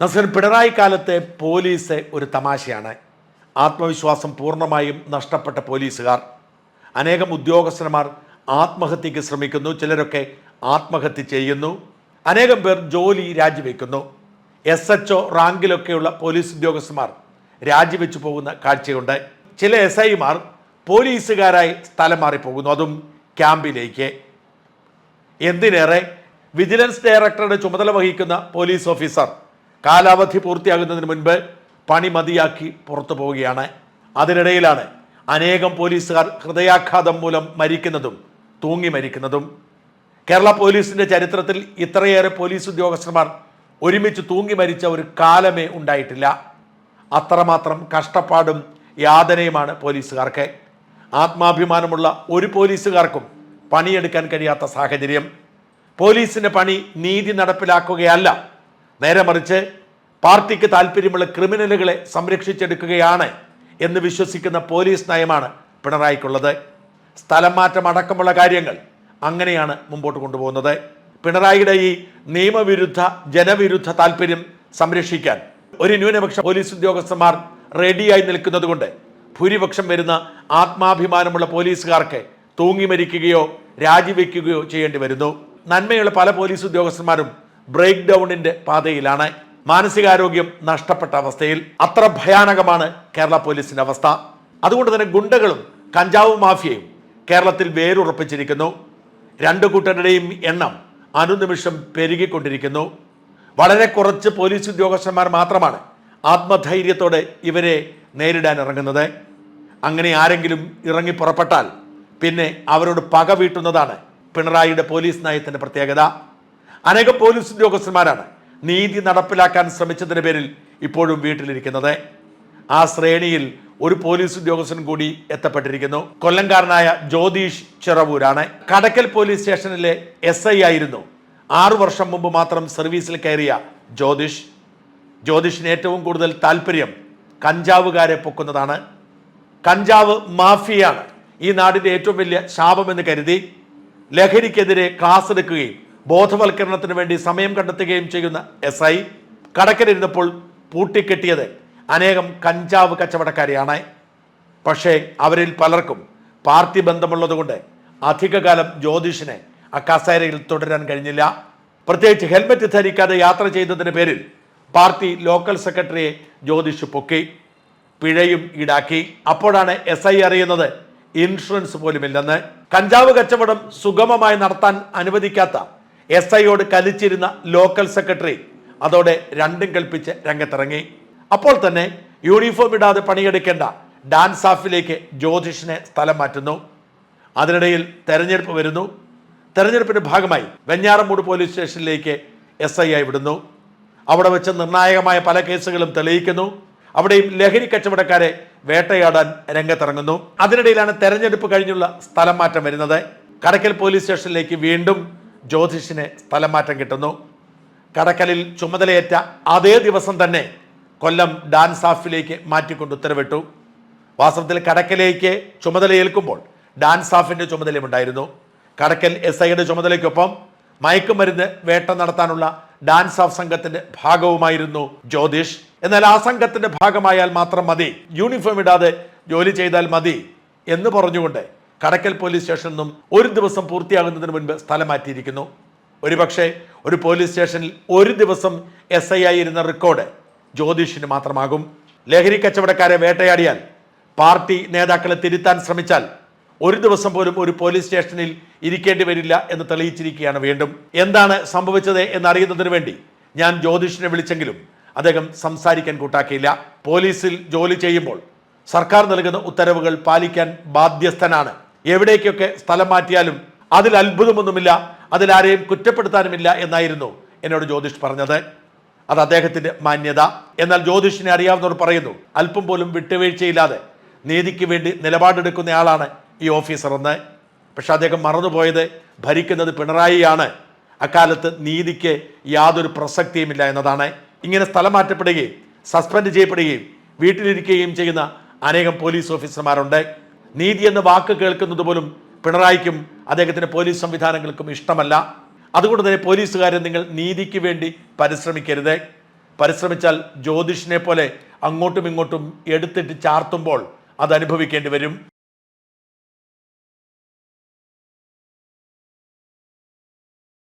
നസീർ പിണറായി കാലത്തെ പോലീസ് ഒരു തമാശയാണ്. ആത്മവിശ്വാസം പൂർണമായും നഷ്ടപ്പെട്ട പോലീസുകാർ. അനേകം ഉദ്യോഗസ്ഥന്മാർ ആത്മഹത്യക്ക് ശ്രമിക്കുന്നു ചിലരൊക്കെ ആത്മഹത്യ ചെയ്യുന്നു. അനേകം പേർ ജോലി രാജിവെക്കുന്നു. എസ് എച്ച് ഒ റാങ്കിലൊക്കെയുള്ള പോലീസ് ഉദ്യോഗസ്ഥന്മാർ രാജിവെച്ചു പോകുന്ന കാഴ്ചയുണ്ട്. ചില എസ് ഐമാർ പോലീസുകാരായി സ്ഥലം മാറിപ്പോകുന്നു അതും ക്യാമ്പിലേക്ക്. എന്തിനേറെ വിജിലൻസ് ഡയറക്ടറുടെ ചുമതല വഹിക്കുന്ന പോലീസ് ഓഫീസർ കാലാവധി പൂർത്തിയാകുന്നതിന് മുൻപ് പണി മതിയാക്കി പുറത്തു പോവുകയാണ്. അതിനിടയിലാണ് അനേകം പോലീസുകാർ ഹൃദയാഘാതം മൂലം മരിക്കുന്നതും തൂങ്ങി മരിക്കുന്നതും. കേരള പോലീസിന്റെ ചരിത്രത്തിൽ ഇത്രയേറെ പോലീസ് ഉദ്യോഗസ്ഥന്മാർ ഒരുമിച്ച് തൂങ്ങി മരിച്ച ഒരു കാലമേ ഉണ്ടായിട്ടില്ല. അത്രമാത്രം കഷ്ടപ്പാടും യാതനയുമാണ് പോലീസുകാർക്ക്. ആത്മാഭിമാനമുള്ള ഒരു പോലീസുകാർക്കും പണിയെടുക്കാൻ കഴിയാത്ത സാഹചര്യം. പോലീസിന്റെ പണി നീതി നടപ്പിലാക്കുകയല്ല. നേരെ മറിച്ച് പാർട്ടിക്ക് താല്പര്യമുള്ള ക്രിമിനലുകളെ സംരക്ഷിച്ചെടുക്കുകയാണ് എന്ന് വിശ്വസിക്കുന്ന പോലീസ് നയമാണ് പിണറായിക്കുള്ളത്. സ്ഥലം മാറ്റം അടക്കമുള്ള കാര്യങ്ങൾ അങ്ങനെയാണ് മുമ്പോട്ട് കൊണ്ടുപോകുന്നത്. പിണറായിയുടെ ഈ നിയമവിരുദ്ധ ജനവിരുദ്ധ താല്പര്യം സംരക്ഷിക്കാൻ ഒരു ന്യൂനപക്ഷ പോലീസ് ഉദ്യോഗസ്ഥന്മാർ റെഡിയായി നിൽക്കുന്നതുകൊണ്ട് ഭൂരിപക്ഷം വരുന്ന ആത്മാഭിമാനമുള്ള പോലീസുകാർക്ക് തൂങ്ങി മരിക്കുകയോ രാജിവെക്കുകയോ ചെയ്യേണ്ടി വരുന്നു. നന്മയുള്ള പല പോലീസ് ഉദ്യോഗസ്ഥന്മാരും ബ്രേക്ക് ഡൗണിന്റെ പാതയിലാണ് മാനസികാരോഗ്യം നഷ്ടപ്പെട്ട അവസ്ഥയിൽ അത്ര ഭയാനകമാണ് കേരള പോലീസിന്റെ അവസ്ഥ. അതുകൊണ്ട് തന്നെ ഗുണ്ടകളും കഞ്ചാവ് മാഫിയയും കേരളത്തിൽ വേരുറപ്പിച്ചിരിക്കുന്നു. രണ്ടു കൂട്ടരുടെയും എണ്ണം അനുനിമിഷം പെരുകിക്കൊണ്ടിരിക്കുന്നു. വളരെ കുറച്ച് പോലീസ് ഉദ്യോഗസ്ഥന്മാർ മാത്രമാണ് ആത്മധൈര്യത്തോടെ ഇവരെ നേരിടാൻ ഇറങ്ങുന്നത്. അങ്ങനെ ആരെങ്കിലും ഇറങ്ങി പുറപ്പെട്ടാൽ പിന്നെ അവരോട് പക വീട്ടുന്നതാണ് പിണറായിയുടെ പോലീസ് നയത്തിന്റെ പ്രത്യേകത. അനേകം പോലീസ് ഉദ്യോഗസ്ഥന്മാരാണ് നീതി നടപ്പിലാക്കാൻ ശ്രമിച്ചതിന്റെ പേരിൽ ഇപ്പോഴും വീട്ടിലിരിക്കുന്നത്. ആ ശ്രേണിയിൽ ഒരു പോലീസ് ഉദ്യോഗസ്ഥൻ കൂടി എത്തപ്പെട്ടിരിക്കുന്നു. കൊല്ലംകാരനായ ജ്യോതിഷ് ചിറവൂരാണ്. കടക്കൽ പോലീസ് സ്റ്റേഷനിലെ എസ് ഐ ആയിരുന്നു. ആറു വർഷം മുമ്പ് മാത്രം സർവീസിൽ കയറിയ ജ്യോതിഷ്. ജ്യോതിഷിന് ഏറ്റവും കൂടുതൽ താല്പര്യം കഞ്ചാവുകാരെ പൊക്കുന്നതാണ്. കഞ്ചാവ് മാഫിയാണ് ഈ നാടിന്റെ ഏറ്റവും വലിയ ശാപമെന്ന് കരുതി ലഹരിക്കെതിരെ ക്ലാസ് എടുക്കുകയും ബോധവൽക്കരണത്തിന് വേണ്ടി സമയം കണ്ടെത്തുകയും ചെയ്യുന്ന എസ് ഐ കടക്കലിരുന്നപ്പോൾ പൂട്ടിക്കെട്ടിയത് അനേകം കഞ്ചാവ് കച്ചവടക്കാരെയാണ്. പക്ഷേ അവരിൽ പലർക്കും പാർട്ടി ബന്ധമുള്ളതുകൊണ്ട് അധികകാലം ജ്യോതിഷിനെ ആ കസേരയിൽ തുടരാൻ കഴിഞ്ഞില്ല. പ്രത്യേകിച്ച് ഹെൽമറ്റ് ധരിക്കാതെ യാത്ര ചെയ്തതിന് പേരിൽ പാർട്ടി ലോക്കൽ സെക്രട്ടറിയെ ജ്യോതിഷ് പൊക്കി പിഴയും ഈടാക്കി. അപ്പോഴാണ് എസ് ഐ അറിയുന്നത് ഇൻഷുറൻസ് പോലുമില്ലെന്ന്. കഞ്ചാവ് കച്ചവടം സുഗമമായി നടത്താൻ അനുവദിക്കാത്ത എസ് ഐയോട് കലിച്ചിരുന്ന ലോക്കൽ സെക്രട്ടറി അതോടെ രണ്ടും കൽപ്പിച്ച് രംഗത്തിറങ്ങി. അപ്പോൾ തന്നെ യൂണിഫോം ഇടാതെ പണിയെടുക്കേണ്ട ഡാൻസ് ഓഫിലേക്ക് ജ്യോതിഷിനെ സ്ഥലം മാറ്റുന്നു. അതിനിടയിൽ തെരഞ്ഞെടുപ്പ് വരുന്നു. തെരഞ്ഞെടുപ്പിന്റെ ഭാഗമായി വെഞ്ഞാറമൂട് പോലീസ് സ്റ്റേഷനിലേക്ക് എസ് ഐ ആയി വിടുന്നു. അവിടെ വെച്ച് നിർണായകമായ പല കേസുകളും തെളിയിക്കുന്നു. അവിടെയും ലഹരി കച്ചവടക്കാരെ വേട്ടയാടാൻ രംഗത്തിറങ്ങുന്നു. അതിനിടയിലാണ് തെരഞ്ഞെടുപ്പ് കഴിഞ്ഞുള്ള സ്ഥലം മാറ്റം വരുന്നത്. കടക്കൽ പോലീസ് സ്റ്റേഷനിലേക്ക് വീണ്ടും ജ്യോതിഷിന് സ്ഥലമാറ്റം കിട്ടുന്നു. കടക്കലിൽ ചുമതലയേറ്റ അതേ ദിവസം തന്നെ കൊല്ലം ഡാൻസ് ഓഫിലേക്ക് മാറ്റിക്കൊണ്ട് ഉത്തരവിട്ടു. വാസ്തവത്തിൽ കടക്കലേക്ക് ചുമതലയേൽക്കുമ്പോൾ ഡാൻസ് ഹാഫിന്റെ ചുമതലയുമുണ്ടായിരുന്നു കടക്കൽ എസ് ഐയുടെ ചുമതലയ്ക്കൊപ്പം മയക്കുമരുന്ന് വേട്ട നടത്താനുള്ള ഡാൻസ് ഓഫ് സംഘത്തിന്റെ ഭാഗവുമായിരുന്നു ജ്യോതിഷ്. എന്നാൽ ആ സംഘത്തിന്റെ ഭാഗമായാൽ മാത്രം മതി. യൂണിഫോം ഇടാതെ ജോലി ചെയ്താൽ മതി എന്ന് പറഞ്ഞുകൊണ്ട് കടക്കൽ പോലീസ് സ്റ്റേഷനിൽ നിന്നും ഒരു ദിവസം പൂർത്തിയാകുന്നതിന് മുൻപ് സ്ഥലം മാറ്റിയിരിക്കുന്നു. ഒരുപക്ഷെ ഒരു പോലീസ് സ്റ്റേഷനിൽ ഒരു ദിവസം എസ് ഐ ആയിരുന്ന റെക്കോർഡ് ജ്യോതിഷിന് മാത്രമാകും. ലഹരി കച്ചവടക്കാരെ വേട്ടയാടിയാൽ പാർട്ടി നേതാക്കളെ തിരുത്താൻ ശ്രമിച്ചാൽ ഒരു ദിവസം പോലും ഒരു പോലീസ് സ്റ്റേഷനിൽ ഇരിക്കേണ്ടി വരില്ല എന്ന് തെളിയിച്ചിരിക്കുകയാണ് വീണ്ടും. എന്താണ് സംഭവിച്ചത് എന്നറിയുന്നതിന് വേണ്ടി ഞാൻ ജ്യോതിഷിനെ വിളിച്ചെങ്കിലും അദ്ദേഹം സംസാരിക്കാൻ കൂട്ടാക്കിയില്ല. പോലീസിൽ ജോലി ചെയ്യുമ്പോൾ സർക്കാർ നൽകുന്ന ഉത്തരവുകൾ പാലിക്കാൻ ബാധ്യസ്ഥനാണ് എവിടേക്കൊക്കെ സ്ഥലം മാറ്റിയാലും അതിൽ അത്ഭുതമൊന്നുമില്ല അതിലാരെയും കുറ്റപ്പെടുത്താനുമില്ല എന്നായിരുന്നു എന്നോട് ജ്യോതിഷ് പറഞ്ഞത്. അത് അദ്ദേഹത്തിന്റെ മാന്യത. എന്നാൽ ജ്യോതിഷിനെ അറിയാവുന്നവർ പറയുന്നു അല്പം പോലും വിട്ടുവീഴ്ചയില്ലാതെ നീതിക്ക് വേണ്ടി നിലപാടെടുക്കുന്നയാളാണ് ഈ ഓഫീസർ എന്ന്. പക്ഷെ അദ്ദേഹം മറന്നുപോയത് ഭരിക്കുന്നത് പിണറായിയാണ്. അക്കാലത്ത് നീതിക്ക് യാതൊരു പ്രസക്തിയുമില്ല എന്നതാണ്. ഇങ്ങനെ സ്ഥലം മാറ്റപ്പെടുകയും സസ്പെൻഡ് ചെയ്യപ്പെടുകയും വീട്ടിലിരിക്കുകയും ചെയ്യുന്ന അനേകം പോലീസ് ഓഫീസർമാരുണ്ട്. നീതി എന്ന വാക്ക് കേൾക്കുന്നത് പോലും പിണറായിക്കും അദ്ദേഹത്തിന്റെ പോലീസ് സംവിധാനങ്ങൾക്കും ഇഷ്ടമല്ല. അതുകൊണ്ട് തന്നെ പോലീസുകാരെ നിങ്ങൾ നീതിക്ക് വേണ്ടി പരിശ്രമിക്കരുത്. പരിശ്രമിച്ചാൽ ജ്യോതിഷിനെ പോലെ അങ്ങോട്ടും ഇങ്ങോട്ടും എടുത്തിട്ട് ചാർത്തുമ്പോൾ അത് അനുഭവിക്കേണ്ടി വരും.